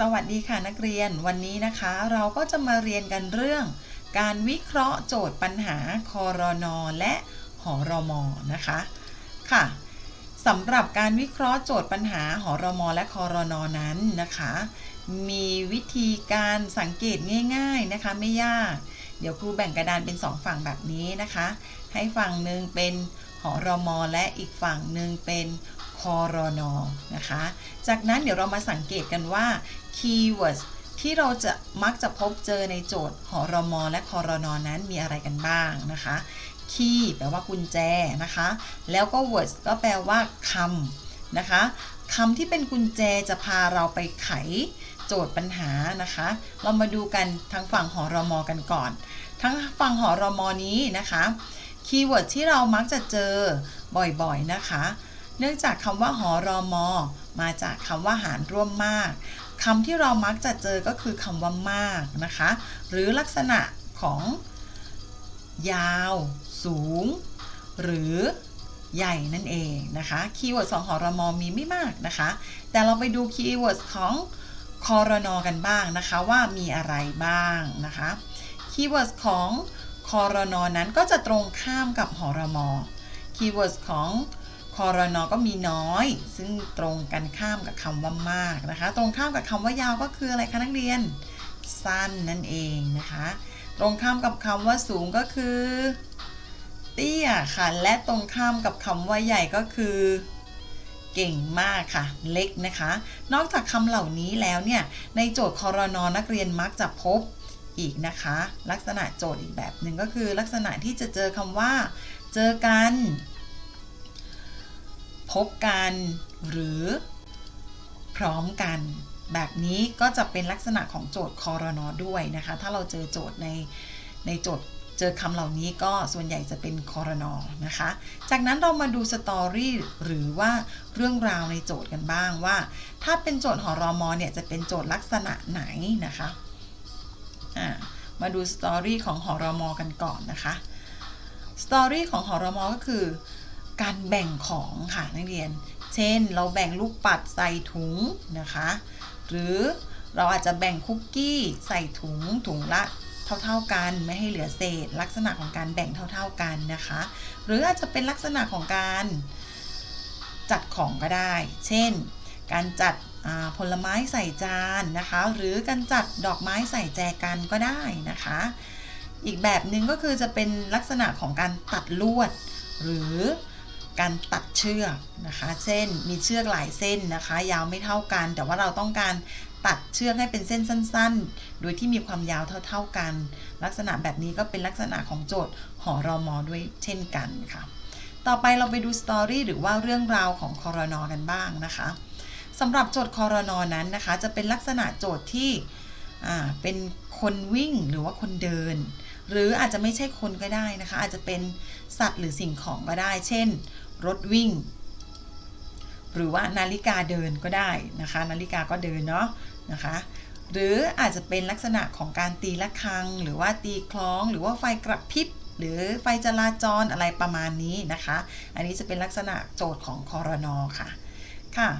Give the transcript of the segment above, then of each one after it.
สวัสดีค่ะนักเรียนวันนี้นะคะ เราก็จะมาเรียนกันเรื่อง การวิเคราะห์โจทย์ปัญหาคอรนอและหอรอมอนะคะค่ะสำหรับการวิเคราะห์โจทย์ปัญหาหอรอมอและคอรนอนั้นนะคะ มีวิธีการสังเกตง่ายๆนะคะไม่ยาก เดี๋ยวครูแบ่งกระดานเป็น 2 ฝั่งแบบนี้นะคะ ให้ฝั่งหนึ่งเป็นหอรอมอและอีกฝั่งหนึ่งเป็น คอรนอนะคะ จากนั้นเดี๋ยวเรามาสังเกตกันว่า keywords ที่เราจะมักจะพบเจอในโจทย์หอรมอและคอรนอนั้นมีอะไรกันบ้างนะคะ key แปลว่ากุญแจนะคะ แล้วก็ words ก็แปลว่าคำนะคะคำที่เป็นกุญแจจะพาเราไปไขโจทย์ปัญหานะคะ เรามาดูกันทางฝั่งหอรมอกันก่อน ทั้งฝั่งหอรมอนี้นะคะ คีย์เวิร์ดที่เรามักจะเจอบ่อยๆนะคะ เนื่องจากคำว่าหอรอมอ มาจากคำว่าหารร่วมมากคำที่เรามักจะเจอก็คือคำว่ามากนะคะ หรือลักษณะของ ยาว สูง หรือใหญ่นั่นเองนะคะคีย์เวิร์ดของหอรมอมีไม่มากนะคะ แต่เราไปดูคีย์เวิร์ดของคอรนอกันบ้างนะคะว่ามีอะไรบ้างนะคะคีย์เวิร์ดของคอรนอนั้นก็จะตรงข้ามกับหอรมอคีย์เวิร์ดของ คอรนอก็มีน้อย ซึ่งตรงกันข้ามกับคำว่ามากนะคะ ตรงข้ามกับคำว่ายาวก็คืออะไรคะนักเรียน สั้นนั่นเองนะคะ ตรงข้ามกับคำว่าสูงก็คือ เตี้ยค่ะและตรงข้ามกับคำว่าใหญ่ก็คือเก่งมากค่ะ เล็กนะคะ นอกจากคำเหล่านี้แล้วเนี่ย ในโจทย์คอรนอนักเรียนมักจะพบอีกนะคะ ลักษณะโจทย์อีกแบบหนึ่งก็คือลักษณะที่จะเจอคำว่า เจอกัน บกัน หรือพร้อมกัน แบบนี้ก็จะเป็นลักษณะของโจทย์คอรนอด้วยนะคะ ถ้าเราเจอโจทย์ในในโจทย์เจอคำเหล่านี้ก็ส่วนใหญ่จะเป็นคอรนอนะคะ จากนั้นเรามาดูสตอรี่หรือว่าเรื่องราวในโจทย์กันบ้างว่า ถ้าเป็นโจทย์หอรอมอเนี่ยจะเป็นโจทย์ลักษณะไหนนะคะะมาดูสตอรี่ของหอรอมอกันก่อนนะคะ สตอรี่ของหอรอมอก็คือ การแบ่งของค่ะนักเรียน เช่นเราแบ่งลูกปัดใส่ถุงนะคะ หรือเราอาจจะแบ่งคุกกี้ใส่ถุงถุงละเท่าๆกันไม่ให้เหลือเศษ ลักษณะของการแบ่งเท่าๆกันนะคะ หรืออาจจะเป็นลักษณะของการจัดของก็ได้ เช่น การจัดผลไม้ใส่จานนะคะ หรือการจัดดอกไม้ใส่แจกันก็ได้นะคะ อีกแบบหนึ่งก็คือจะเป็นลักษณะของการตัดลวด หรือ การตัดเชือกนะคะ เช่น มีเชือกหลายเส้นนะคะ ยาวไม่เท่ากัน แต่ว่าเราต้องการตัดเชือกให้เป็นเส้นสั้น ๆ โดยที่มีความยาวเท่า ๆกัน ลักษณะแบบนี้ก็เป็นลักษณะของโจทย์หอรอมอด้วยเช่นกันค่ะ ต่อไปเราไปดูสตอรี่หรือว่าเรื่องราวของคอรนอกันบ้างนะคะสำหรับโจทย์คอรนอนั้นนะคะ จะเป็นลักษณะโจทย์ที่เป็นคนวิ่งหรือว่าคนเดิน หรืออาจจะไม่ใช่คนก็ได้นะคะ อาจจะเป็นสัตว์หรือสิ่งของก็ได้ เช่น รถวิ่ง หรือว่านาฬิกาเดินก็ได้นะคะ นาฬิกาก็เดินเนาะนะคะหรืออาจจะเป็นลักษณะของการตีะระฆัง หรือว่าตีคล้อง หรือว่าไฟกระพริบหรือไฟจราจรอะไรประมาณนี้นะคะ อันนี้จะเป็นลักษณะโจทย์ของคอรนอค่ะค่ะ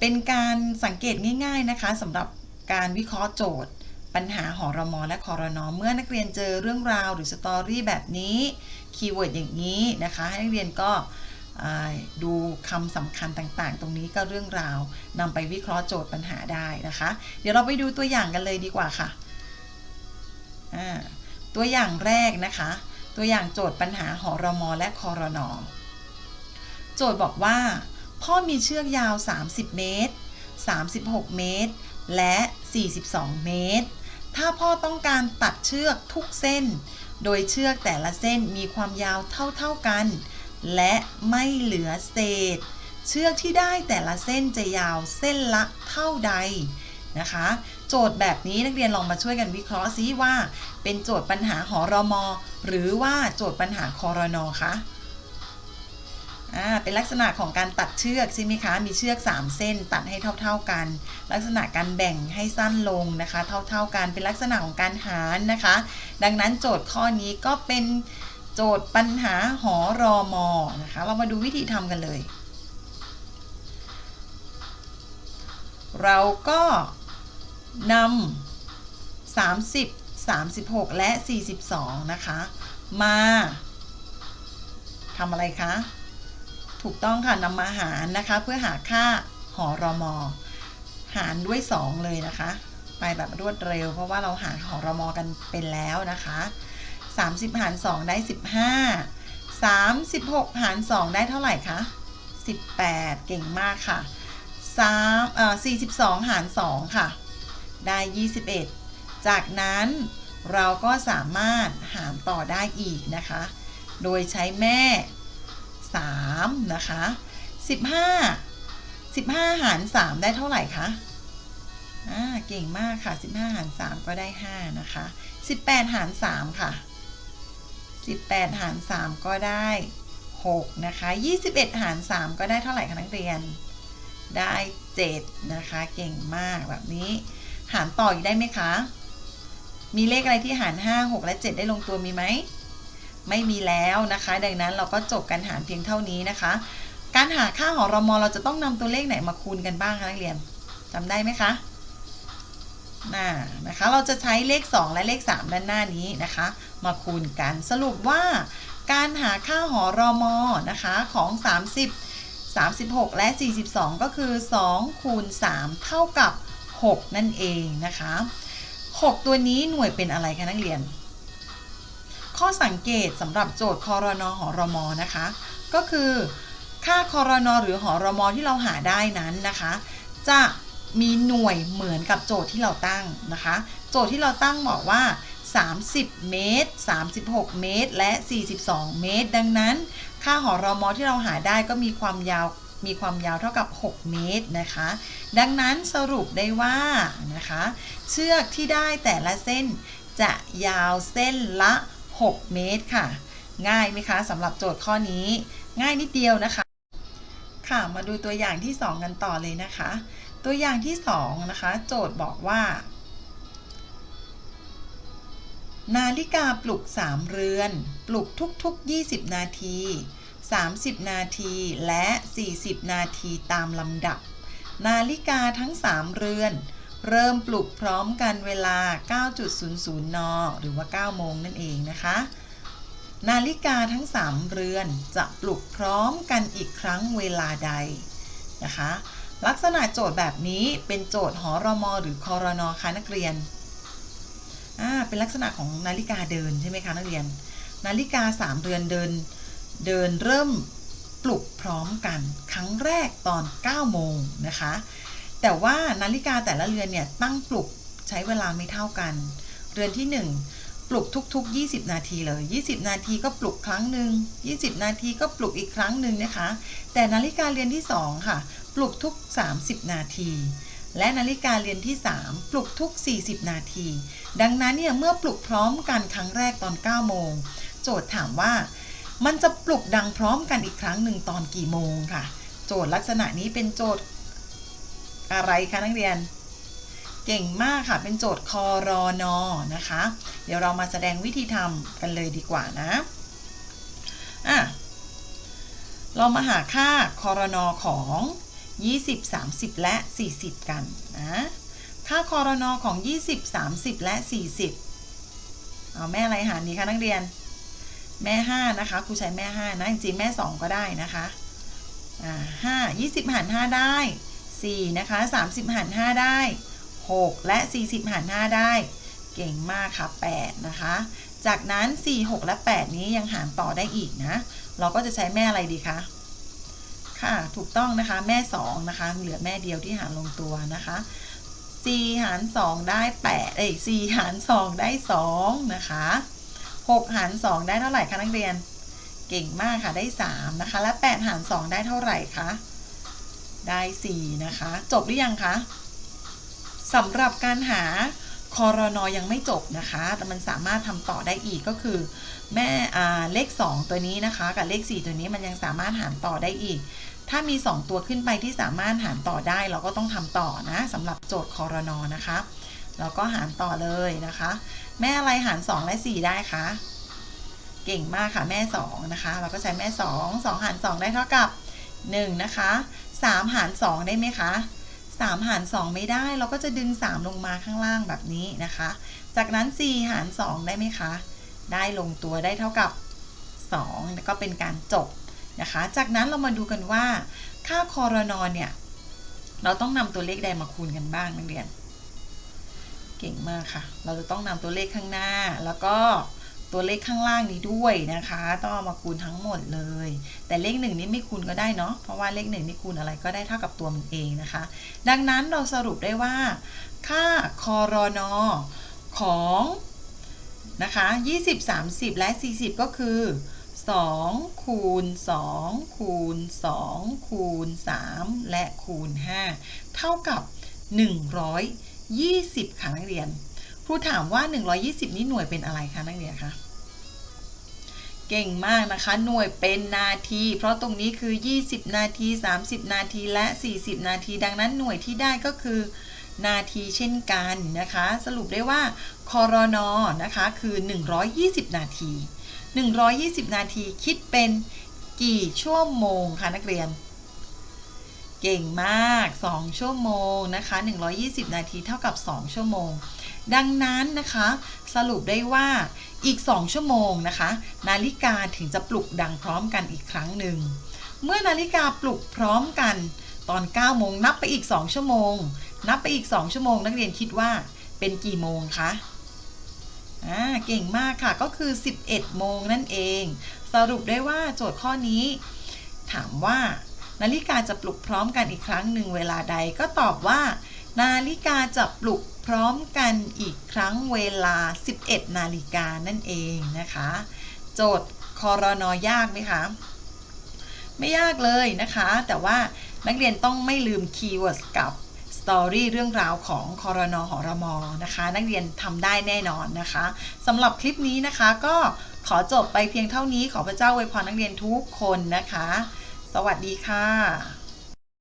เป็นการสังเกตง่าย ๆนะคะสำหรับการวิเคราะห์โจทย์ ปัญหาหอรมอและคอรนอเมื่อนักเรียนเจอเรื่องราวหรือสตอรี่แบบนี้คีย์เวิร์ดอย่างนี้นะคะ ให้นักเรียนก็ ดูคำสำคัญต่างๆ ตรงนี้ก็เรื่องราวนำไปวิเคราะห์โจทย์ปัญหาได้นะคะ เดี๋ยวเราไปดูตัวอย่างกันเลยดีกว่าค่ะ ตัวอย่างแรกนะคะ ตัวอย่างโจทย์ปัญหาหอรมอและคอรนอโจทย์บอกว่า พ่อมีเชือกยาว 30 เมตร 36 เมตร และ 42 เมตร ถ้าพ่อต้องการตัดเชือกทุกเส้น โดยเชือกแต่ละเส้นมีความยาวเท่าๆกัน และไม่เหลือเศษ เชือกที่ได้แต่ละเส้นจะยาวเส้นละเท่าใดนะคะ โจทย์แบบนี้นักเรียนลองมาช่วยกันวิเคราะห์ซิว่า เป็นโจทย์ปัญหาหอรอมอหรือว่าโจทย์ปัญหาคอรนอคะอ่าเป็นลักษณะของการตัดเชือกใช่ไหมคะ มีเชือก 3 เส้นตัดให้เท่า ๆกัน ลักษณะการแบ่งให้สั้นลงนะคะ เท่าๆกันเป็นลักษณะของการหารนะคะ ดังนั้นโจทย์ข้อนี้ก็เป็น โจทย์ปัญหาหอรอมอนะคะ เรามาดูวิธีทำกันเลย เราก็นำ30 36 และ 42 นะคะ มาทำอะไรคะ ถูกต้องค่ะนำมาหารนะคะ เพื่อหาค่าหอรอมอ หารด้วย 2 เลยนะคะ ไปแบบรวดเร็ว เพราะว่าเราหาหอรอมอกันเป็นแล้วนะคะ 30 หาร 2 ได้ 15 36 หาร 2 ได้เท่าไหร่คะ 18 เก่งมากค่ะ3เอ่อ42 หาร 2 ค่ะ ได้ 21 จากนั้นเราก็สามารถหารต่อได้อีกนะคะ โดยใช้แม่ 3 นะคะ 15 15 หาร 3 ได้เท่าไหร่คะอ่าเก่งมากค่ะ 15 หาร 3 ก็ได้ 5 นะคะ 18 หาร 3 ค่ะ 18 หาร 3 ก็ได้ 6 นะคะ 21 หาร 3 ก็ได้เท่าไหร่คะนักเรียน ได้ 7 นะคะ เก่งมากแบบนี้ หารต่ออีกได้ไหมคะ มีเลขอะไรที่หาร 5 6 และ 7 ได้ลงตัวมีไหม ไม่มีแล้วนะคะ ดังนั้นเราก็จบการหารเพียงเท่านี้นะคะ การหาค่าหอรมอเราจะต้องนำตัวเลขไหนมาคูณกันบ้างคะนักเรียนจำได้ไหมคะ น่านะคะ เราจะใช้เลข 2 และเลข 3 ด้านหน้านี้นะคะ มาคูณกันสรุปว่า การหาค่าหอรอมอนะคะของ 30 36 และ 42 ก็คือ 2 คูณ 3 เท่ากับ 6 นั่นเองนะคะ 6 ตัวนี้หน่วยเป็นอะไรคะนักเรียน ข้อสังเกตสำหรับโจทย์คอรนอหอรมอนะคะ ก็คือ ค่าคอรนอหรือหอรมอที่เราหาได้นั้นนะคะ จะ มีหน่วยเหมือนกับโจทย์ที่เราตั้งนะคะ โจทย์ที่เราตั้งบอกว่า 30 เมตร 36 เมตร และ 42 เมตร ดังนั้น ค่าหอรอมอที่เราหาได้ก็มีความยาวมีความยาวเท่ากับ 6 เมตรนะคะ ดังนั้นสรุปได้ว่านะคะ เชือกที่ได้แต่ละเส้นจะยาวเส้นละ 6 เมตรค่ะ ง่ายไหมคะสำหรับโจทย์ข้อนี้ ง่ายนิดเดียวนะคะ ค่ะมาดูตัวอย่างที่ 2 กันต่อเลยนะคะ ตัวอย่างที่2นะคะ โจทย์บอกว่า นาฬิกาปลุก 3 เรือน ปลุกทุก ๆ 20 นาที 30 นาที และ 40 นาทีตามลำดับ นาฬิกาทั้ง 3 เรือน เริ่มปลุกพร้อมกันเวลา 9.00 น หรือว่า 9 โมงนั่นเองนะคะ นาฬิกาทั้ง 3 เรือนจะปลุกพร้อมกันอีกครั้งเวลาใดนะคะ ลักษณะโจทย์แบบนี้เป็นโจทย์หอรอมอหรือคอรนอคะนักเรียนอ่าเป็นลักษณะของนาฬิกาเดินใช่ไหมคะนักเรียน นาฬิกา3เรือนเดิน เดินเริ่มปลุกพร้อมกัน ครั้งแรกตอน 9 โมงนะคะ แต่ว่านาฬิกาแต่ละเรือนเนี่ยตั้งปลุกใช้เวลาไม่เท่ากัน เรือนที่ 1 ปลุกทุก ๆ 20 นาทีเลย 20 นาทีก็ปลุกครั้งหนึ่ง20 นาทีก็ปลุกอีกครั้งหนึ่งนะคะ แต่นาฬิกาเรือนที่ 2 ค่ะ ปลุกทุก 30 นาที และนาฬิกาเรือนที่ 3 ปลุกทุก 40 นาที ดังนั้นเนี่ยเมื่อปลุกพร้อมกันครั้งแรกตอน 9 โมง โจทย์ถามว่า มันจะปลุกดังพร้อมกันอีกครั้งหนึ่งตอนกี่โมงค่ะ โจทย์ลักษณะนี้เป็นโจทย์อะไรคะนักเรียน เก่งมากค่ะ เป็นโจทย์คอรอนอนะคะ เดี๋ยวเรามาแสดงวิธีทำกันเลยดีกว่านะอะเรามาหาค่าคอรนอของ 20 30 และ 40 กันนะค่าคอรนอของ 20 30 และ 40 เอาแม่อะไรหารดีคะนักเรียน แม่ 5 นะคะครูใช้แม่ 5 นะ จริงๆ แม่ 2 ก็ได้นะคะอ่า5 20 หาร 5 ได้ 4 นะคะ 30 หาร 5 ได้ 6 และ 40 หาร 5 ได้ เก่งมากค่ะ 8 นะคะ จากนั้น 4 6 และ 8 นี้ยังหารต่อได้อีกนะ เราก็จะใช้แม่อะไรดีคะ ค่ะ ถูกต้องนะคะ แม่ 2 นะคะ เหลือแม่เดียวที่หารลงตัวนะคะ 4 หาร 2 ได้ 8 เอ้ย4หาร 2 ได้ 2 นะคะ 6 หาร 2 ได้เท่าไหร่คะนักเรียน เก่งมากค่ะ ได้ 3 นะคะ และ 8 หาร 2 ได้เท่าไหร่คะ ได้ 4 นะคะ จบหรือยังคะ สำหรับการหาคอรนอยังไม่จบนะคะ แต่มันสามารถทำต่อได้อีกก็คือ แม่เลข 2 ตัวนี้นะคะ กับเลข 4 ตัวนี้มันยังสามารถหารต่อได้อีก ถ้ามี 2 ตัวขึ้นไปที่สามารถหารต่อได้ เราก็ต้องทำต่อนะสำหรับโจทย์คอรนอนะคะเราก็หารต่อเลยนะคะ แม่อะไรหาร 2 และ 4 ได้คะเก่งมากค่ะแม่ 2 นะคะ เราก็ใช้แม่ 2 2 หาร 2 ได้เท่ากับ 1 นะคะ 3 หาร 2 ได้ไหมคะ 3 หาร 2 ไม่ได้ เราก็จะดึง 3 ลงมาข้างล่างแบบนี้นะคะ จากนั้น 4 หาร 2 ได้ไหมคะ ได้ลงตัวได้เท่ากับ 2 แล้วก็เป็นการจบนะคะ จากนั้นเรามาดูกันว่า ค่าคอรนอเนี่ย เราต้องนำตัวเลขใดมาคูณกันบ้างนักเรียน เก่งมากค่ะ เราจะต้องนำตัวเลขข้างหน้า แล้วก็ ตัวเลขข้างล่างนี้ด้วยนะคะ ต้องเอามาคูณทั้งหมดเลย แต่เลขหนึ่งนี้ไม่คูณก็ได้เนาะเพราะว่าเลขหนึ่งนี่คูณอะไรก็ได้เท่ากับตัวมันเองนะคะ ดังนั้นเราสรุปได้ว่า ค่าคอรนอของนะคะ20 30 และ 40 ก็คือ 2 คูณ 2 คูณ 2 คูณ 3 และคูณ 5 เท่ากับ 120 ค่ะนักเรียน ครูถามว่า 120 นี่หน่วยเป็นอะไรคะนักเรียนคะ เก่งมากนะคะ หน่วยเป็นนาที เพราะตรงนี้คือ 20 นาที 30 นาทีและ 40 นาที ดังนั้นหน่วยที่ได้ก็คือนาทีเช่นกันนะคะ สรุปได้ว่าคอรนอนะคะคือ 120 นาที 120 นาทีคิดเป็นกี่ชั่วโมงคะนักเรียน เก่งมาก 2 ชั่วโมงนะคะ 120 นาทีเท่ากับ 2 ชั่วโมง ดังนั้นนะคะ สรุปได้ว่า อีก 2 ชั่วโมงนะคะ นาฬิกาถึงจะปลุกดังพร้อมกันอีกครั้งหนึ่ง เมื่อนาฬิกาปลุกพร้อมกันตอน9โมงนับไปอีก 2 ชั่วโมง นับไปอีก 2 ชั่วโมง นักเรียนคิดว่าเป็นกี่โมงคะอ่าเก่งมากค่ะก็คือ 11 โมงนั่นเอง สรุปได้ว่าโจทย์ข้อนี้ ถามว่า นาฬิกาจะปลุกพร้อมกันอีกครั้งหนึ่งเวลาใดก็ตอบว่า นาฬิกาจะปลุก พร้อมกันอีกครั้งเวลา 11 นาฬิกานั่นเองนะคะ โจทย์คอรนอยากไหมคะ ไม่ยากเลยนะคะ แต่ว่านักเรียนต้องไม่ลืมคีย์เวิร์ดกับสตอรี่เรื่องราวของคอรนอหอรมอนะคะ นักเรียนทำได้แน่นอนนะคะสำหรับคลิปนี้นะคะ ก็ขอจบไปเพียงเท่านี้ขอพระเจ้าอวยพรนักเรียนทุกคนนะคะ สวัสดีค่ะ